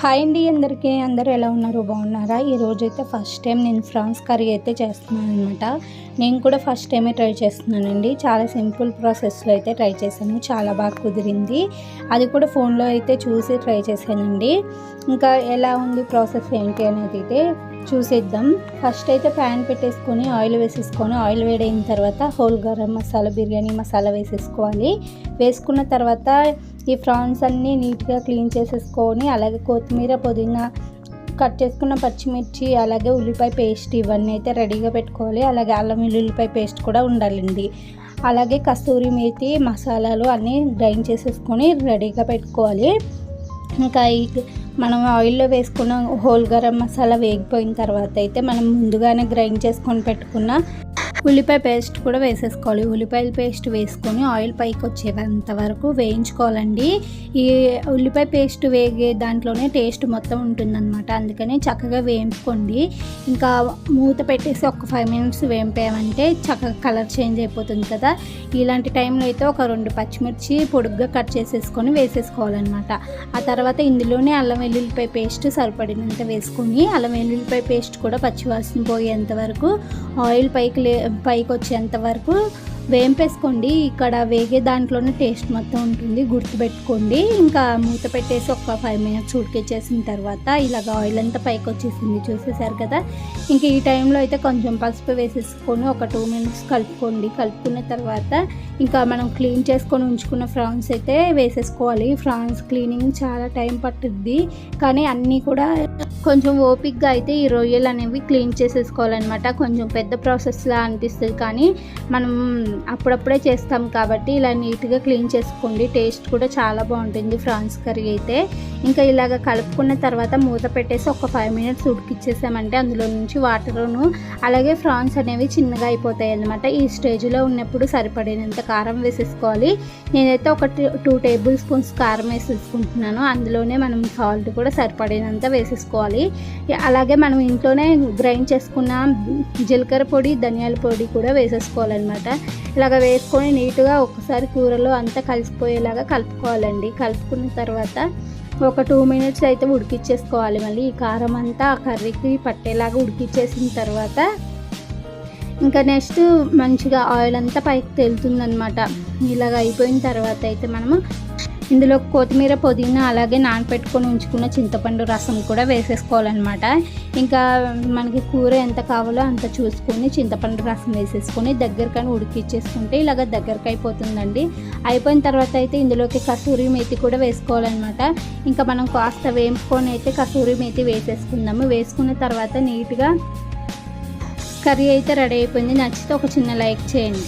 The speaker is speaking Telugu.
హాయ్ అండి అందరికీ. అందరూ ఎలా ఉన్నారు? బాగున్నారా? ఈరోజు అయితే ఫస్ట్ టైం నేను ఫ్రాన్స్ కర్రీ అయితే చేస్తున్నాను అనమాట నేను కూడా ఫస్ట్ టైమే ట్రై చేస్తున్నానండి. చాలా సింపుల్ ప్రాసెస్లో అయితే ట్రై చేశాను. చాలా బాగా కుదిరింది. అది కూడా ఫోన్లో అయితే చూసి ట్రై చేశానండి. ఇంకా ఎలా ఉంది ప్రాసెస్ ఏంటి అనేది అయితే చూసేద్దాం. ఫస్ట్ అయితే ప్యాన్ పెట్టేసుకొని ఆయిల్ వేసేసుకొని ఆయిల్ వేడైన తర్వాత హోల్ గరం మసాలా బిర్యానీ మసాలా వేసేసుకోవాలి. వేసుకున్న తర్వాత ఈ ఫ్రాన్స్ అన్నీ నీట్గా క్లీన్ చేసేసుకొని అలాగే కొత్తిమీర పుదీనా కట్ చేసుకున్న పచ్చిమిర్చి అలాగే ఉల్లిపాయ పేస్ట్ ఇవన్నీ అయితే రెడీగా పెట్టుకోవాలి. అలాగే అల్లం వెల్లుల్లిపాయ పేస్ట్ కూడా ఉండాలండి. అలాగే కస్తూరి మేతి మసాలాలు అన్నీ గ్రైండ్ చేసేసుకొని రెడీగా పెట్టుకోవాలి. ఇంకా ఈ మనం ఆయిల్లో వేసుకున్న హోల్ గరం మసాలా వేగిపోయిన తర్వాత అయితే మనం ముందుగానే గ్రైండ్ చేసుకొని పెట్టుకున్న ఉల్లిపాయ పేస్ట్ కూడా వేసేసుకోవాలి. ఉల్లిపాయల పేస్ట్ వేసుకొని ఆయిల్ పైకి వచ్చేంత వరకు వేయించుకోవాలండి. ఈ ఉల్లిపాయ పేస్ట్ వేగే దాంట్లోనే టేస్ట్ మొత్తం ఉంటుందన్నమాట. అందుకని చక్కగా వేయించుకోండి. ఇంకా మూత పెట్టేసి ఒక ఫైవ్ మినిట్స్ వేంపామంటే చక్కగా కలర్ చేంజ్ అయిపోతుంది కదా. ఇలాంటి టైంలో అయితే ఒక రెండు పచ్చిమిర్చి పొడుగ్గా కట్ చేసేసుకొని వేసేసుకోవాలన్నమాట. ఆ తర్వాత ఇందులోనే అల్లం వెల్లుల్లిపాయ పేస్ట్ సరిపడినంత వేసుకొని అల్లం వెల్లుల్లిపాయ పేస్ట్ కూడా పచ్చివాసన పోయేంత వరకు ఆయిల్ పైకి లే పైకి వచ్చేంత వరకు వేంపేసుకోండి. ఇక్కడ వేగే దాంట్లోనే టేస్ట్ మొత్తం ఉంటుంది. గుర్తుపెట్టుకోండి. ఇంకా మూత పెట్టేసి ఒక ఫైవ్ మినిట్స్ ఉడికిచ్చేసిన తర్వాత ఇలాగ ఆయిల్ అంతా పైకి వచ్చేసింది చూసేసారు కదా? ఇంక ఈ టైంలో అయితే కొంచెం పసుపు వేసేసుకొని ఒక టూ మినిట్స్ కలుపుకోండి. కలుపుకున్న తర్వాత ఇంకా మనం క్లీన్ చేసుకొని ఉంచుకున్న ఫ్రాన్స్ అయితే వేసేసుకోవాలి. ఫ్రాన్స్ క్లీనింగ్ చాలా టైం పట్టుద్ది. కానీ అన్నీ కూడా కొంచెం ఓపిక్గా అయితే ఈ రొయ్యలు అనేవి క్లీన్ చేసేసుకోవాలన్నమాట. కొంచెం పెద్ద ప్రాసెస్లా అనిపిస్తుంది కానీ మనం అప్పుడప్పుడే చేస్తాం కాబట్టి ఇలా నీట్గా క్లీన్ చేసుకోండి. టేస్ట్ కూడా చాలా బాగుంటుంది ఫ్రాన్స్ కర్రీ అయితే. ఇంకా ఇలాగ కలుపుకున్న తర్వాత మూత పెట్టేసి ఒక ఫైవ్ మినిట్స్ ఉడికిచ్చేసామంటే అందులో నుంచి వాటర్ను అలాగే ఫ్రాన్స్ అనేవి చిన్నగా అయిపోతాయి అన్నమాట. ఈ స్టేజ్లో ఉన్నప్పుడు సరిపడినంత కారం వేసేసుకోవాలి. నేనైతే ఒక టూ టేబుల్ స్పూన్స్ కారం వేసేసుకుంటున్నాను. అందులోనే మనం సాల్ట్ కూడా సరిపడినంత వేసేసుకోవాలి. అలాగే మనం ఇంట్లోనే గ్రైండ్ చేసుకున్న జీలకర్ర పొడి ధనియాల పొడి కూడా వేసేసుకోవాలన్నమాట. ఇలాగ వేసుకొని నీట్గా ఒకసారి కూరలో అంతా కలిసిపోయేలాగా కలుపుకోవాలండి. కలుపుకున్న తర్వాత ఒక టూ మినిట్స్ అయితే ఉడికిచ్చేసుకోవాలి. మళ్ళీ ఈ కారం అంతా ఆ కర్రీకి పట్టేలాగా ఉడికిచ్చేసిన తర్వాత ఇంకా నెక్స్ట్ మంచిగా ఆయిల్ అంతా పైకి తేలుతుందనమాట ఇలాగ అయిపోయిన తర్వాత అయితే మనము ఇందులో కొత్తిమీర పుదీనా అలాగే నానపెట్టుకొని ఉంచుకున్న చింతపండు రసం కూడా వేసేసుకోవాలన్నమాట. ఇంకా మనకి కూర ఎంత కావాలో అంత చూసుకొని చింతపండు రసం వేసేసుకొని దగ్గరకని ఉడికిచ్చేసుకుంటే ఇలాగ దగ్గరకు అయిపోతుందండి. అయిపోయిన తర్వాత అయితే ఇందులోకి కసూరి మేతి కూడా వేసుకోవాలన్నమాట. ఇంకా మనం కాస్త వేపుకొని అయితే కసూరి మేతి వేసేసుకుందాము. వేసుకున్న తర్వాత నీట్గా కర్రీ అయితే రెడీ అయిపోయింది. నచ్చితే ఒక చిన్న లైక్ చేయండి.